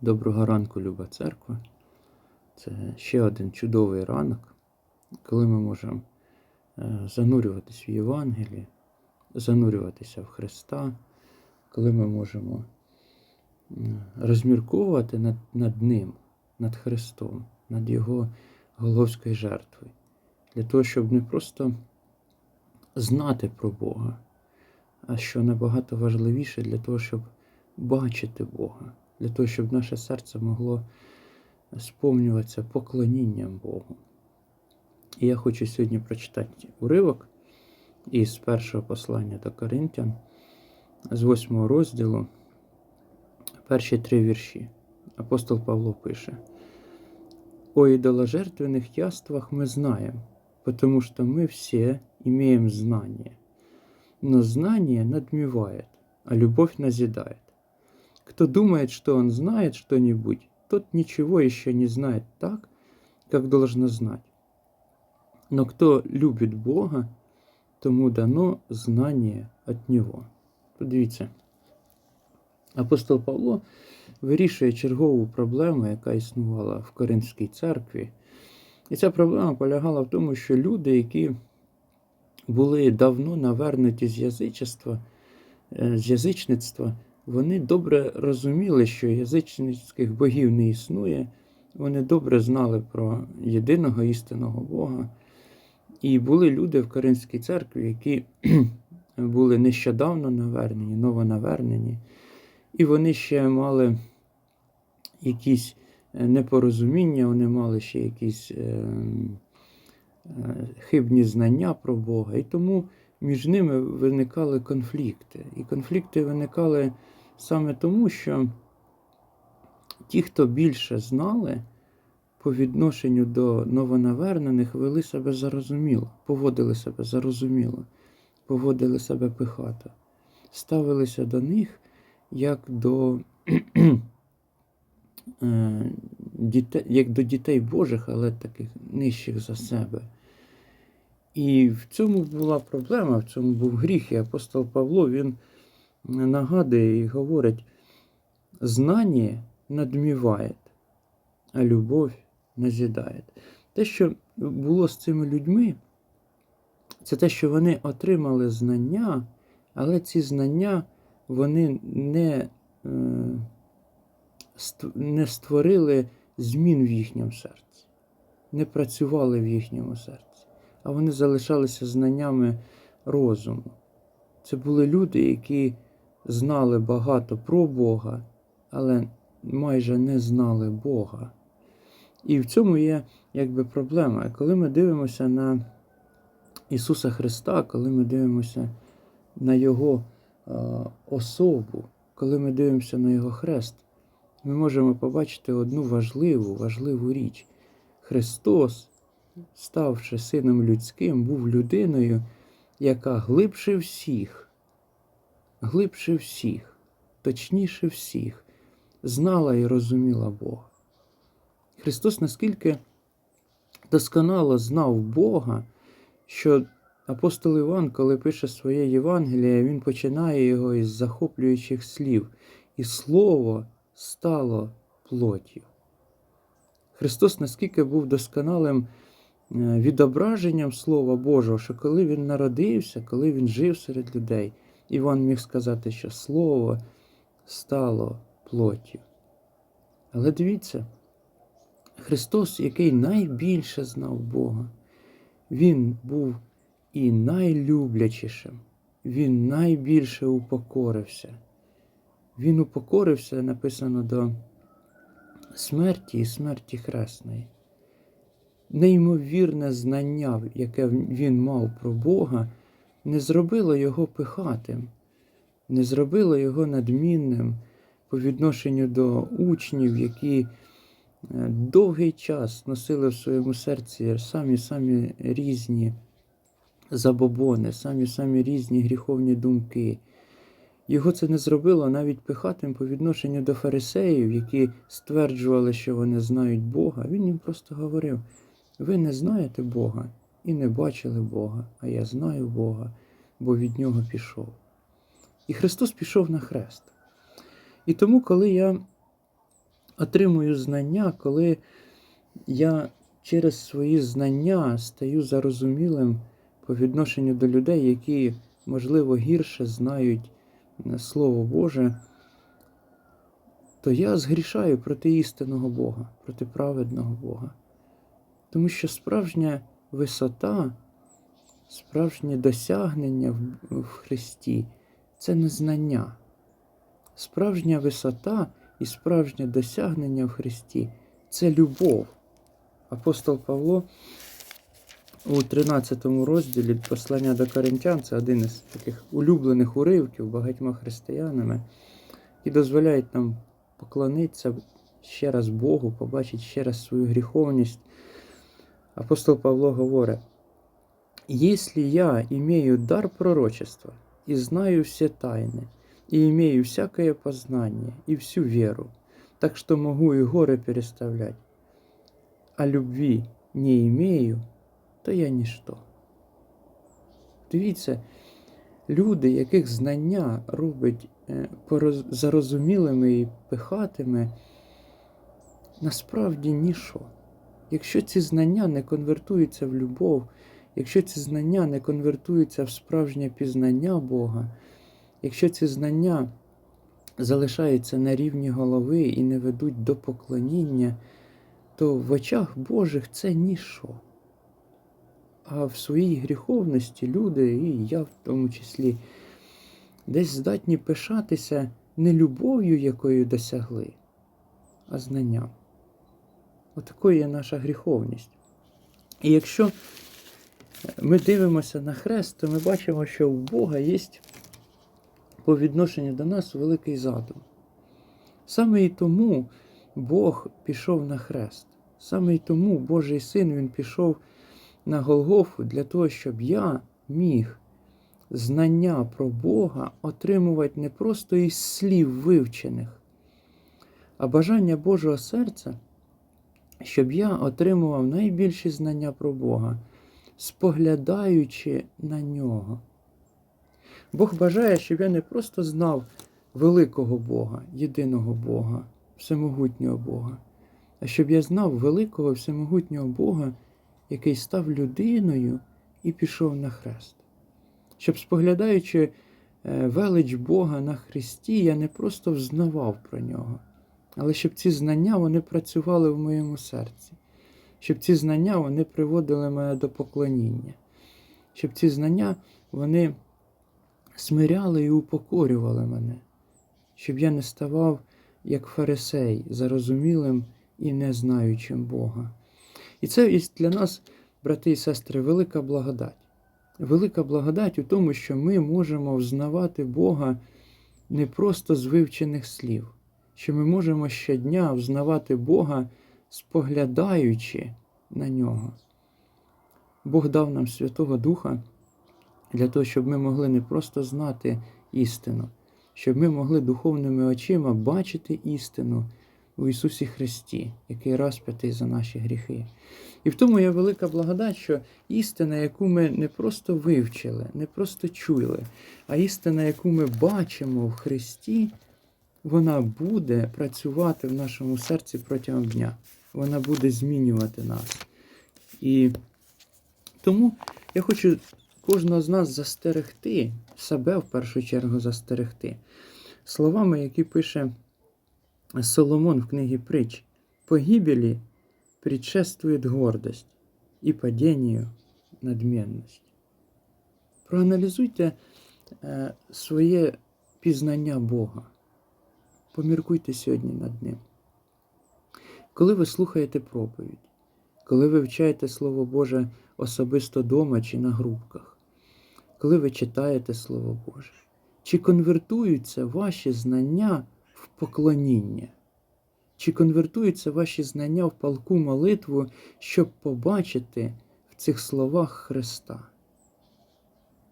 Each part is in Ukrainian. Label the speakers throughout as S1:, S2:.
S1: Доброго ранку, люба церква. Це ще один чудовий ранок, коли ми можемо е, занурюватись в Євангеліє, занурюватися в Христа, коли ми можемо е, розмірковувати над, над Ним, над Христом, над Його головською жертвою. Для того, щоб не просто знати про Бога, а що набагато важливіше для того, щоб бачити Бога, для того, щоб наше серце могло сповнюватися поклонінням Богу. І я хочу сьогодні прочитати уривок із першого послання до Коринтян, з восьмого розділу, перші три вірші. Апостол Павло пише: О идоложертвенных яствах мы знаем, потому что мы все имеем знание. Но знание надмевает, а любовь назидает. Кто думает, что он знает что-нибудь, тот ничего еще не знает так, как должно знать. Но кто любит Бога, тому дано знание от Него. Подивіться, апостол Павло вирішує чергову проблему, яка існувала в Коринській церкві. І ця проблема полягала в тому, що люди, які були давно навернуті з язичества, е, з язичництва, вони добре розуміли, що язичницьких богів не існує. Вони добре знали про єдиного істинного Бога. І були люди в Коринській церкві, які були нещодавно навернені, новонавернені, і вони ще мали якісь е, непорозуміння, вони мали ще якісь е, е, хибні знання про Бога. І тому між ними виникали конфлікти. І конфлікти виникали саме тому, що ті, хто більше знали, по відношенню до новонавернених вели себе зарозуміло, поводили себе зарозуміло, поводили себе пихато, ставилися до них як до е, дітей, як до дітей Божих, але таких нижчих за себе. І в цьому була проблема, в цьому був гріх. І апостол Павло він нагадує і говорить: знання надміває, а любов назідає. Те, що було з цими людьми, це те, що вони отримали знання, але ці знання вони не, е, не створили змін в їхньому серці, не працювали в їхньому серці, а вони залишалися знаннями розуму. Це були люди, які знали багато про Бога, але майже не знали Бога. І в цьому є якби проблема. Коли ми дивимося на Ісуса Христа, коли ми дивимося на Його е, особу, коли ми дивимося на Його хрест, ми можемо побачити одну важливу, важливу річ. Христос, ставши сином людським, був людиною, яка глибше всіх, глибше всіх, точніше всіх, знала і розуміла Бога. Христос наскільки досконало знав Бога, що апостол Іван, коли пише своє Євангеліє, він починає його із захоплюючих слів, і Слово стало плоттю. Христос наскільки був досконалим е, відображенням Слова Божого, що коли Він народився, коли Він жив серед людей, Іван міг сказати, що Слово стало плоттю. Але дивіться, Христос, який найбільше знав Бога, Він був і найлюблячішим, Він найбільше упокорився. Він упокорився, написано до смерті і смерті хресної. Неймовірне знання, яке він мав про Бога, не зробило його пихатим, не зробило його надмінним по відношенню до учнів, які е, довгий час носили в своєму серці самі самі різні забобони, самі самі різні гріховні думки. Його це не зробило навіть пихатим по відношенню до фарисеїв, які стверджували, що вони знають Бога. Він їм просто говорив: ви не знаєте Бога і не бачили Бога, а я знаю Бога, бо від нього пішов. І Христос пішов на хрест. І тому, коли я отримую знання, коли я через свої знання стаю зарозумілим по відношенню до людей, які, можливо, гірше знають е, Слово Боже, то я згрішаю проти істинного Бога, проти праведного Бога. Тому що справжня висота, справжнє досягнення в- Христі це не знання. Справжня висота і справжнє досягнення в Христі це любов. Апостол Павло у 13 розділі послання до Коринтян це один із таких улюблених уривків багатьма християнами, і дозволяють нам поклонитися ще раз Богу, побачити ще раз свою гріховність. Апостол Павло говорить: «Если я имею дар пророчества и знаю все тайны, и имею всякое познание и всю веру, так что могу и горы переставлять, а любви не имею, то я ніщо. Дивіться, люди, яких знання робить е, зарозумілими і пихатими, насправді ніщо. Якщо ці знання не конвертуються в любов, якщо ці знання не конвертуються в справжнє пізнання Бога, якщо ці знання залишаються на рівні голови і не ведуть до поклоніння, то в очах Божих це ніщо. А в своїй гріховності люди, і я в тому числі, десь здатні пишатися не любов'ю, якою досягли, а знанням. Отакою є наша гріховність. І якщо ми дивимося на хрест, то ми бачимо, що в Бога є по відношенню до нас великий задум. Саме і тому Бог пішов на хрест. Саме і тому Божий син він пішов на Голгофу для того, щоб я міг знання про Бога отримувати не просто із слів вивчених, а бажання Божого серця, щоб я отримував найбільші знання про Бога, споглядаючи на нього. Бог бажає, щоб я не просто знав великого Бога, єдиного Бога, всемогутнього Бога, а щоб я знав великого всемогутнього Бога, який став людиною і пішов на хрест. Щоб, споглядаючи е, велич Бога на Христі, я не просто взнавав про нього, але щоб ці знання вони працювали в моєму серці, щоб ці знання вони приводили мене до поклоніння, щоб ці знання вони смиряли і упокорювали мене, щоб я не ставав як фарисей, зарозумілим і не знаючим Бога. І це для нас, брати і сестри, велика благодать. Велика благодать у тому, що ми можемо взнавати Бога не просто з вивчених слів, що ми можемо щодня взнавати Бога, споглядаючи на нього. Бог дав нам Святого Духа для того, щоб ми могли не просто знати істину, щоб ми могли духовними очима бачити істину у Ісусі Христі, який розп'ятий за наші гріхи. І в тому є велика благодать, що істина, яку ми не просто вивчили, не просто чули, а істина, яку ми бачимо в Христі, вона буде працювати в нашому серці протягом дня. Вона буде змінювати нас. І тому я хочу кожного з нас застерегти, себе в першу чергу застерегти, словами, які пише Соломон в книге притч. Погибели предшествует гордость и падению надменность. Проаналізуйте е, своє пізнання Бога. Поміркуйте сьогодні над ним. Коли ви слухаєте проповідь, коли ви вчаєте Слово Боже особисто дома чи на групках, коли ви читаєте Слово Боже, чи конвертуються ваші знання в поклоніння? Чи конвертуються ваші знання в палку молитву, щоб побачити в цих словах Христа?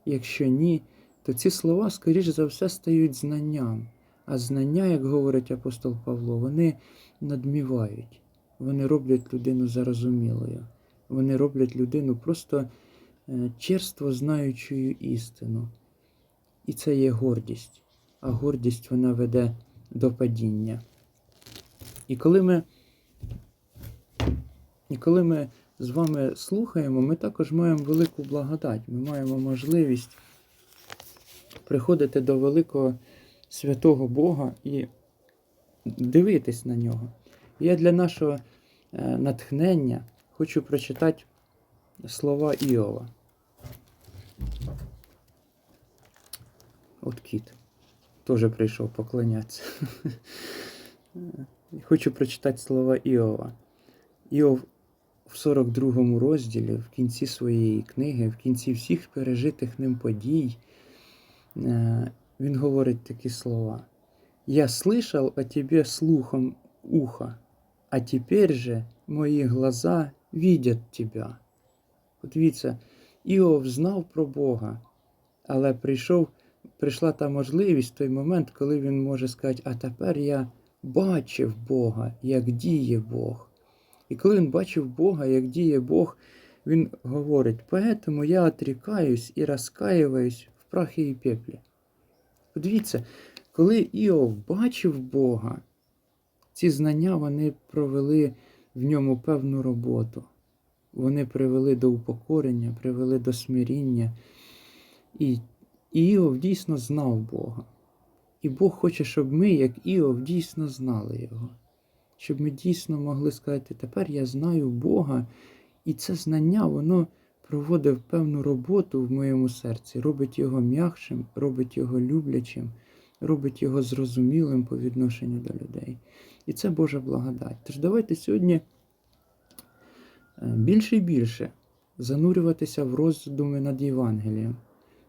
S1: Якщо ні, то ці слова, скоріш за все, стають знанням. А знання, як говорить апостол Павло, вони надмівають, вони роблять людину зарозумілою, вони роблять людину просто е, черство знаючою істину. І це є гордість, а гордість вона веде до падіння. І коли ми, і коли ми з вами слухаємо, ми також маємо велику благодать. Ми маємо можливість приходити до великого святого Бога і дивитись на нього. Я для нашого е, натхнення хочу прочитати слова Іова. От кіт. Теж прийшов поклонятися. Хочу прочитати слова Іова. Іов в 42 розділі, в кінці своєї книги, в кінці всіх пережитих ним подій, е, він говорить такі слова. Я слышал о тебе слухом уха, а теперь же мої глаза видят тебя. От дивіться, Іов знав про Бога, але прийшов, прийшла та можливість в той момент, коли він може сказати, а тепер я бачив Бога, як діє Бог. І коли він бачив Бога, як діє Бог, він говорить, поэтому я отрікаюсь і розкаюваюсь в прахі і пеплі. Подивіться, коли Іов бачив Бога, ці знання вони провели в ньому певну роботу. Вони привели до упокорення, привели до смиріння. І Іов дійсно знав Бога. І Бог хоче, щоб ми, як Іов, дійсно знали Його. Щоб ми дійсно могли сказати, тепер я знаю Бога, і це знання, воно проводить певну роботу в моєму серці, робить його м'якшим, робить його люблячим, робить його зрозумілим по відношенню до людей. І це Божа благодать. Тож давайте сьогодні е, більше і більше занурюватися в роздуми над Євангелієм.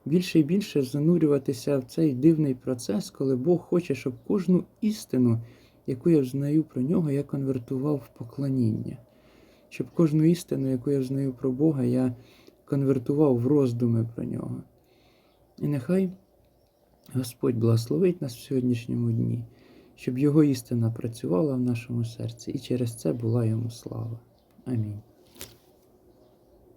S1: Більше і більше занурюватися в цей дивний процес, коли Бог хоче, щоб кожну істину, яку я взнаю про нього, я конвертував в поклоніння. Щоб кожну істину, яку я знаю про Бога, я конвертував в роздуми про нього. І нехай Господь благословить нас в сьогоднішньому дні, щоб Його істина працювала в нашому серці, і через це була йому слава. Амінь.